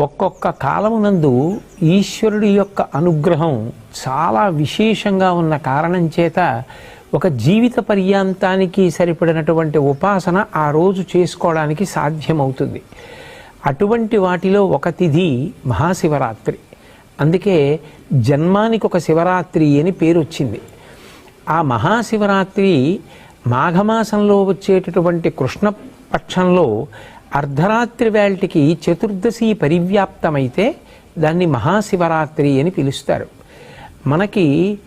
ఒక్కొక్క కాలమునందు ఈశ్వరుడి యొక్క అనుగ్రహం చాలా విశేషంగా ఉన్న కారణం చేత ఒక జీవిత పర్యాంతానికి సరిపడినటువంటి ఉపాసన ఆ రోజు చేసుకోవడానికి సాధ్యమవుతుంది. అటువంటి వాటిలో ఒక తిథి మహాశివరాత్రి. అందుకే జన్మానికి ఒక శివరాత్రి అని పేరు వచ్చింది ఆ మహాశివరాత్రి మాఘమాసంలో వచ్చేటటువంటి కృష్ణపక్షంలో అర్ధరాత్రి వేళటికి చతుర్దశి పరివ్యాప్తమైతే దాన్ని మహాశివరాత్రి అని పిలుస్తారు. మనకి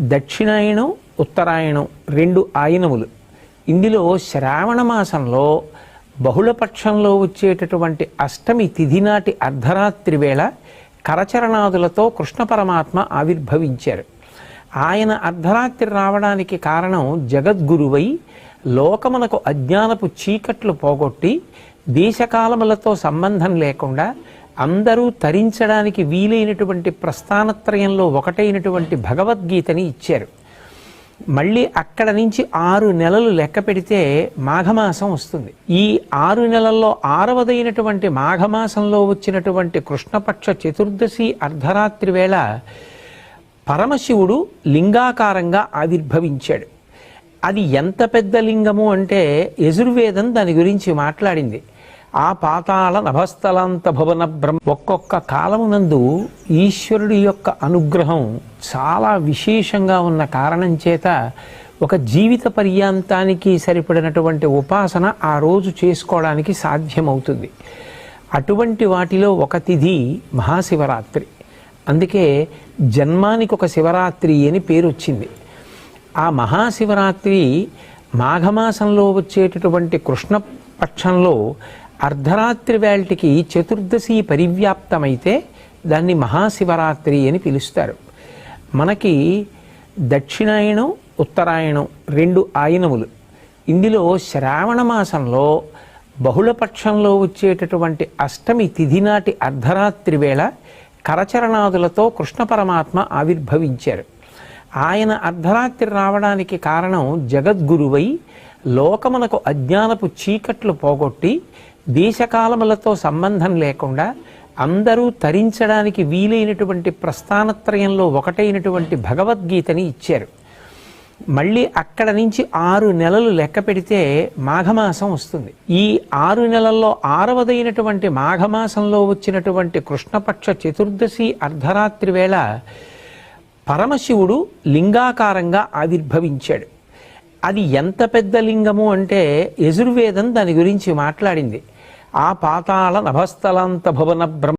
దక్షిణాయనం ఉత్తరాయణం రెండు ఆయనములు. ఇందులో శ్రావణ మాసంలో బహుళపక్షంలో వచ్చేటటువంటి అష్టమి తిథి నాటి అర్ధరాత్రి వేళ కరచరణాదులతో కృష్ణ పరమాత్మ ఆవిర్భవించారు. ఆయన అర్ధరాత్రి రావడానికి కారణం జగద్గురువై లోకమునకు అజ్ఞానపు చీకట్లు పోగొట్టి దేశకాలములతో సంబంధం లేకుండా అందరూ తరించడానికి వీలైనటువంటి ప్రస్థానత్రయంలో ఒకటైనటువంటి భగవద్గీతని ఇచ్చారు. మళ్ళీ అక్కడ నుంచి ఆరు నెలలు లెక్క పెడితే మాఘమాసం వస్తుంది. ఈ ఆరు నెలల్లో ఆరవదైనటువంటి మాఘమాసంలో వచ్చినటువంటి కృష్ణపక్ష చతుర్దశి అర్ధరాత్రి వేళ పరమశివుడు లింగాకారంగా ఆవిర్భవించాడు. అది ఎంత పెద్ద లింగము అంటే యజుర్వేదం దాని గురించి మాట్లాడింది. ఆ పాతాళ నభస్థలాంత భవన బ్రహ్మ ఒక్కొక్క కాలమునందు ఈశ్వరుడి యొక్క అనుగ్రహం చాలా విశేషంగా ఉన్న కారణం చేత ఒక జీవిత పర్యాంతానికి సరిపడినటువంటి ఉపాసన ఆ రోజు చేసుకోవడానికి సాధ్యమవుతుంది. అటువంటి వాటిలో ఒక తిథి మహాశివరాత్రి. అందుకే జన్మానికి ఒక శివరాత్రి అని పేరు వచ్చింది ఆ మహాశివరాత్రి మాఘమాసంలో వచ్చేటటువంటి కృష్ణపక్షంలో అర్ధరాత్రి వేళటికి చతుర్దశి పరివ్యాప్తమైతే దాన్ని మహాశివరాత్రి అని పిలుస్తారు. మనకి దక్షిణాయనం ఉత్తరాయణం రెండు ఆయనములు. ఇందులో శ్రావణ మాసంలో బహుళపక్షంలో వచ్చేటటువంటి అష్టమి తిథి నాటి అర్ధరాత్రి వేళ కరచరణాదులతో కృష్ణ పరమాత్మ ఆవిర్భవించారు. ఆయన అర్ధరాత్రి రావడానికి కారణం జగద్గురువై లోకమునకు అజ్ఞానపు చీకట్లు పోగొట్టి దేశకాలములతో సంబంధం లేకుండా అందరూ తరించడానికి వీలైనటువంటి ప్రస్థానత్రయంలో ఒకటైనటువంటి భగవద్గీతని ఇచ్చారు. మళ్ళీ అక్కడ నుంచి ఆరు నెలలు లెక్క పెడితే మాఘమాసం వస్తుంది. ఈ ఆరు నెలల్లో ఆరవదైనటువంటి మాఘమాసంలో వచ్చినటువంటి కృష్ణపక్ష చతుర్దశి అర్ధరాత్రి వేళ పరమశివుడు లింగాకారంగా ఆవిర్భవించాడు. అది ఎంత పెద్ద లింగము అంటే యజుర్వేదం దాని గురించి మాట్లాడింది. ఆ పాతాళ నభస్థలాంత భువన బ్రహ్మ